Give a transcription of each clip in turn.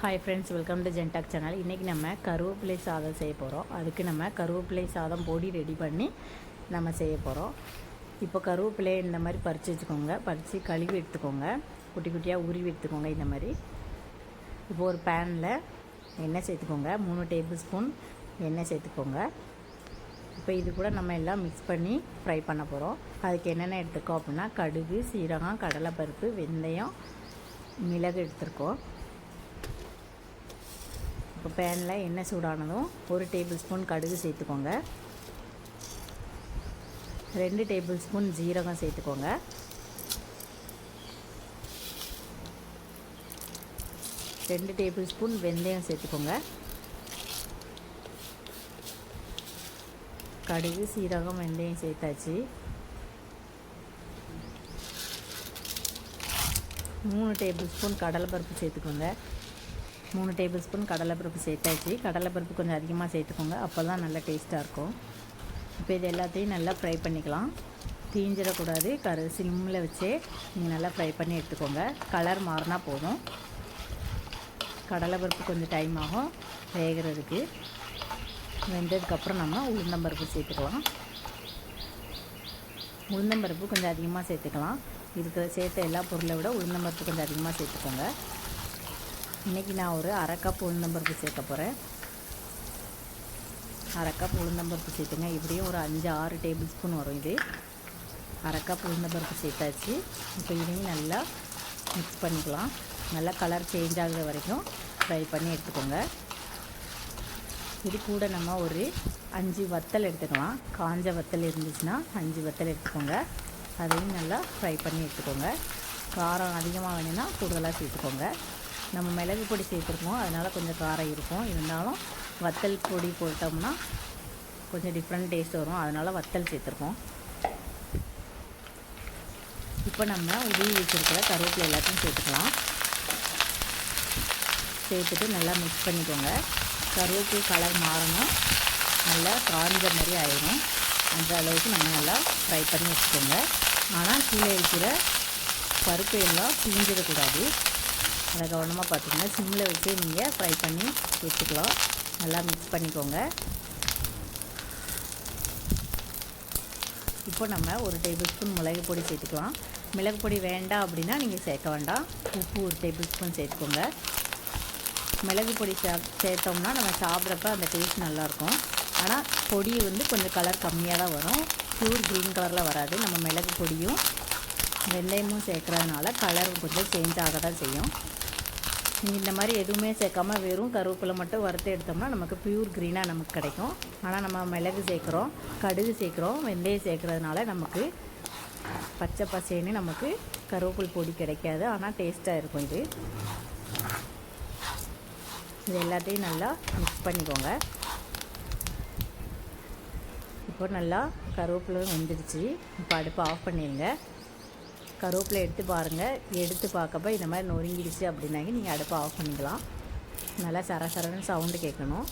Hi friends welcome to ஜென்டாக் channel இன்றைக்கி நம்ம கருவேப்பிலை சாதம் செய்ய போகிறோம் அதுக்கு நம்ம கருவேப்பிலை சாதம் பொடி ரெடி பண்ணி நம்ம செய்ய போகிறோம் இப்போ கருவேப்பிலையை இந்த மாதிரி பறித்து வச்சுக்கோங்க. பறித்து கழுவி எடுத்துக்கோங்க. குட்டி குட்டியாக உருவி எடுத்துக்கோங்க இந்த மாதிரி. இப்போ ஒரு பேனில் எண்ணெய் சேர்த்துக்கோங்க. மூணு டேபிள் ஸ்பூன் எண்ணெய் சேர்த்துக்கோங்க. இப்போ இது கூட நம்ம எல்லாம் மிக்ஸ் பண்ணி ஃப்ரை பண்ண போகிறோம் அதுக்கு என்னென்ன எடுத்துக்கோம் அப்படின்னா கடுகு சீரகம் கடலைப்பருப்பு வெந்தயம் மிளகு எடுத்துருக்கோம். இப்போ பேனில் எண்ணெய் சூடானதும் ஒரு டேபிள் ஸ்பூன் கடுகு சேர்த்துக்கோங்க. ரெண்டு டேபிள் ஸ்பூன் ஜீரகம் சேர்த்துக்கோங்க. ரெண்டு டேபிள் ஸ்பூன் வெந்தயம் சேர்த்துக்கோங்க. கடுகு சீரகம் வெந்தயம் சேர்த்தாச்சு. மூணு டேபிள் ஸ்பூன் கடலைப்பருப்பு சேர்த்துக்கோங்க. மூணு டேபிள் ஸ்பூன் கடலைப்பருப்பு சேர்த்தாச்சு. கடலைப்பருப்பு கொஞ்சம் அதிகமாக சேர்த்துக்கோங்க. அப்போ தான் நல்லா டேஸ்ட்டாக இருக்கும். இப்போ இது எல்லாத்தையும் நல்லா ஃப்ரை பண்ணிக்கலாம். தீஞ்சிடக்கூடாது. கரு சிம்மில் வச்சே நீங்கள் நல்லா ஃப்ரை பண்ணி எடுத்துக்கோங்க. கலர் மாறினா போதும். கடலைப்பருப்பு கொஞ்சம் டைம் ஆகும். வேகிறதுக்கு. வெந்ததுக்கப்புறம் நம்ம உளுந்தம்பருப்பு சேர்த்துக்கலாம். உளுந்தம்பருப்பு கொஞ்சம் அதிகமாக சேர்த்துக்கலாம். இருக்கிற சேர்த்த எல்லா பொருளை விட உளுந்தம்பருப்பு கொஞ்சம் அதிகமாக சேர்த்துக்கோங்க. இன்றைக்கி நான் ஒரு அரை கப் உளுந்தம்பருப்பு சேர்க்க போகிறேன் அரை கப் உளுந்தம்பருப்பு சேர்த்துங்க. இப்படியும் ஒரு அஞ்சு ஆறு டேபிள் ஸ்பூன் வரும் இது. அரை கப் உளுந்தம்பருப்பு சேர்த்தாச்சு. இப்போ இதையும் நல்லா மிக்ஸ் பண்ணிக்கலாம். நல்லா கலர் சேஞ்ச் ஆகுற வரைக்கும் ஃப்ரை பண்ணி எடுத்துக்கோங்க. இது கூட நம்ம ஒரு அஞ்சு வத்தல் எடுத்துக்கலாம். காஞ்ச வத்தல் இருந்துச்சுன்னா அஞ்சு வத்தல் எடுத்துக்கோங்க. அதையும் நல்லா ஃப்ரை பண்ணி எடுத்துக்கோங்க. காரம் அதிகமாக வேணும்னா கூடுதலாக சேர்த்துக்கோங்க. நம்ம மிளகு பொடி சேர்த்துருக்கோம். அதனால் கொஞ்சம் காரம் இருக்கும். இருந்தாலும் வத்தல் பொடி போட்டோம்னா கொஞ்சம் டிஃப்ரெண்ட் டேஸ்ட் வரும். அதனால் வத்தல் சேர்த்துருக்கோம். இப்போ நம்ம உதவி வச்சுருக்கிற கருவேப்பிலை எல்லாத்தையும் சேர்த்துக்கலாம். சேர்த்துட்டு நல்லா மிக்ஸ் பண்ணிக்கோங்க. கருவேப்பிலை கலர் மாறணும். நல்லா காஞ்ச மாதிரி ஆயிடும் அந்த அளவுக்கு நம்ம நல்லா ஃப்ரை பண்ணி வச்சுக்கோங்க. ஆனால் கீழே இருக்கிற பருப்பு எல்லாம் பிஞ்சிடக்கூடாது அதை கவனமாக பார்த்துக்கோங்க சிம்மில் வச்சு நீங்கள் ஃப்ரை பண்ணி எடுத்துக்கலாம் நல்லா மிக்ஸ் பண்ணிக்கோங்க. இப்போ நம்ம ஒரு டேபிள் ஸ்பூன் மிளகு பொடி சேர்த்துக்கலாம். மிளகு பொடி வேண்டாம் அப்படின்னா நீங்கள் சேர்க்க வேண்டாம். உப்பு ஒரு டேபிள் ஸ்பூன் சேர்த்துக்கோங்க. மிளகு பொடி சே சேர்த்தோம்னா நம்ம சாப்பிட்றப்ப அந்த டேஸ்ட் நல்லாயிருக்கும். ஆனால் பொடி வந்து கொஞ்சம் கலர் கம்மியாக தான் வரும் ப்யூர் க்ரீன் கலரில் வராது. நம்ம மிளகு பொடியும் வெந்தயமும் சேர்க்குறதுனால கலர் கொஞ்சம் சேஞ்ச் ஆக தான் செய்யும். நீங்கள் இந்த மாதிரி எதுவுமே சேர்க்காம வெறும் கருவேப்பிலை மட்டும் வறுத்து எடுத்தோம்னா நமக்கு ப்யூர் க்ரீனாக நமக்கு கிடைக்கும். ஆனால் நம்ம மிளகு சேர்க்குறோம் கடுகு சேர்க்குறோம் வெந்தயம் சேர்க்குறதுனால நமக்கு பச்சை பசேன்னு நமக்கு கருவேப்பில் பொடி கிடைக்காது. ஆனால் டேஸ்ட்டாக இருக்கும் இது. இது எல்லாத்தையும் நல்லா மிக்ஸ் பண்ணிக்கோங்க. இப்போ நல்லா கருவேப்பிலை வெந்துடுச்சு. இப்போ அடுப்பை ஆஃப் பண்ணிடுங்க. கருவேப்பிலை எடுத்து பாருங்கள் எடுத்து பார்க்கப்ப இந்த மாதிரி நொறுங்கிடுச்சு அப்படின்னாங்க நீங்கள் அடுப்பை ஆஃப் பண்ணிக்கலாம். நல்லா சர சரன்னு சவுண்டு கேட்கணும்.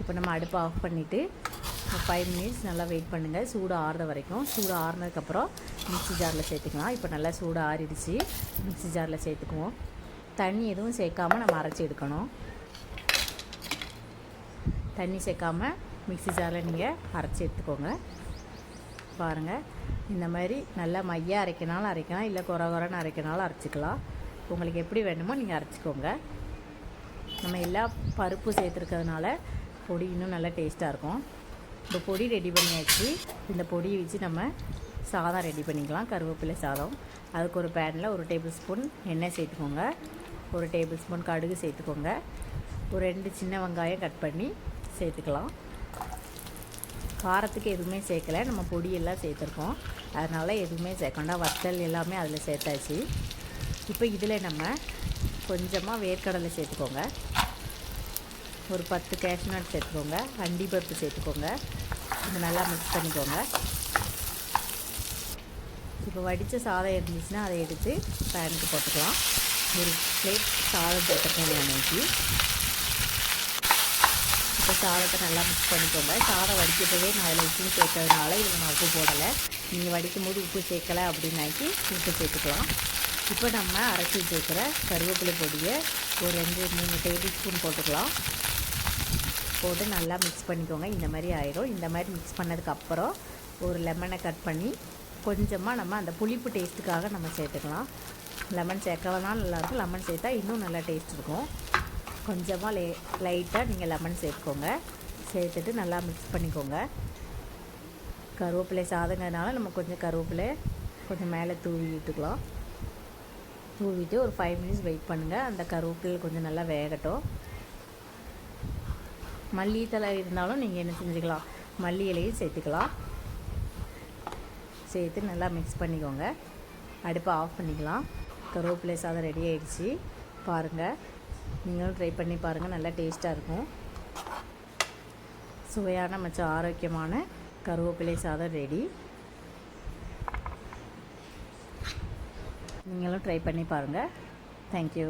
இப்போ நம்ம அடுப்பை ஆஃப் பண்ணிவிட்டு ஃபைவ் மினிட்ஸ் நல்லா வெயிட் பண்ணுங்கள் சூடு ஆறுற வரைக்கும். சூடு ஆறுனதுக்கப்புறம் மிக்ஸி ஜாரில் சேர்த்துக்கலாம். இப்போ நல்லா சூடு ஆறிடுச்சு. மிக்ஸி ஜாரில் சேர்த்துக்குவோம். தண்ணி எதுவும் சேர்க்காமல் நம்ம அரைச்சி எடுக்கணும். தண்ணி சேர்க்காமல் மிக்ஸி ஜாரில் நீங்கள் அரைச்சி எடுத்துக்கோங்க. பாருங்கள் இந்த மாதிரி நல்லா மையாக அரைக்கினாலும் அரைக்கலாம் இல்லை குறை குறைன்னு அரைக்கினாலும் அரைச்சிக்கலாம். உங்களுக்கு எப்படி வேணுமோ நீங்கள் அரைச்சிக்கோங்க. நம்ம எல்லா பருப்பு சேர்த்துருக்கிறதுனால பொடி இன்னும் நல்லா டேஸ்ட்டாக இருக்கும். இந்த பொடி ரெடி பண்ணியாச்சு. இந்த பொடியை வச்சு நம்ம சாதம் ரெடி பண்ணிக்கலாம் கருவேப்பிலை சாதம். அதுக்கு ஒரு பேனில் ஒரு டேபிள் ஸ்பூன் எண்ணெய் சேர்த்துக்கோங்க. ஒரு டேபிள் ஸ்பூன் கடுகு சேர்த்துக்கோங்க. ஒரு ரெண்டு சின்ன வெங்காயம் கட் பண்ணி சேர்த்துக்கலாம். காரத்துக்கு எதுவுமே சேர்க்கலை. நம்ம பொடியெல்லாம் சேர்த்துருக்கோம். அதனால் எதுவுமே சேர்க்கண்டா வத்தல் எல்லாமே அதில் சேர்த்தாச்சு. இப்போ இதில் நம்ம கொஞ்சமாக வேர்க்கடலை சேர்த்துக்கோங்க. ஒரு பத்து கேஷ்நட் சேர்த்துக்கோங்க. அண்டி பருப்பு சேர்த்துக்கோங்க. இது நல்லா மிக்ஸ் பண்ணிக்கோங்க. இப்போ வடித்த சாதம் இருந்துச்சுன்னா அதை எடுத்து பேனுக்கு போட்டுக்கலாம். ஒரு பிளேட் சாதம் சேர்த்துருக்கேன் நான் இன்னைக்கு. இப்போ சாதத்தை நல்லா மிக்ஸ் பண்ணிக்கோங்க. சாதம் வடிக்கிறதே நான் அதில் உப்பு சேர்க்கறதுனால இதில் நான் உப்பு போடலை. நீங்கள் வடிக்கும் போது உப்பு சேர்க்கலை அப்படின்னாக்கி உப்பு சேர்த்துக்கலாம். இப்போ நம்ம அரைச்சி வச்சுருக்கிற கருவேப்பிலை பொடியை ஒரு ரெண்டு மூணு டேபிள் ஸ்பூன் போட்டுக்கலாம். போட்டு நல்லா மிக்ஸ் பண்ணிக்கோங்க. இந்த மாதிரி ஆயிரும். இந்த மாதிரி மிக்ஸ் பண்ணதுக்கப்புறம் ஒரு லெமனை கட் பண்ணி கொஞ்சமாக நம்ம அந்த புளிப்பு டேஸ்ட்டுக்காக நம்ம சேர்த்துக்கலாம். லெமன் சேர்க்கலாம் நல்லாயிருக்கும் லெமன் சேர்த்தா இன்னும் நல்லா டேஸ்ட் இருக்கும். கொஞ்சமாக லே லைட்டாக நீங்கள் லெமன் சேர்த்துக்கோங்க. சேர்த்துட்டு நல்லா மிக்ஸ் பண்ணிக்கோங்க. கருவேப்பிலை சாதங்கிறதுனால நம்ம கொஞ்சம் கருவேப்பிலை கொஞ்சம் மேலே தூவி விட்டுக்கலாம். தூவிட்டு ஒரு ஃபைவ் மினிட்ஸ் வெயிட் பண்ணுங்கள் அந்த கருவேப்பிலை கொஞ்சம் நல்லா வேகட்டும். மல்லித்தலை இருந்தாலும் நீங்கள் என்ன செஞ்சுக்கலாம்? மல்லி இலையும் சேர்த்துக்கலாம். சேர்த்து நல்லா மிக்ஸ் பண்ணிக்கோங்க. அடுப்பை ஆஃப் பண்ணிக்கலாம். கருவேப்பிலை சாதம் ரெடி ஆகிடுச்சி பாருங்கள் நீங்களும் ட்ரை பண்ணி பாருங்கள் நல்லா டேஸ்ட்டாக இருக்கும். சுவையான மச்சம் ஆரோக்கியமான கருவேப்பிலை சாதம் ரெடி நீங்களும் ட்ரை பண்ணி பாருங்கள் தேங்க்யூ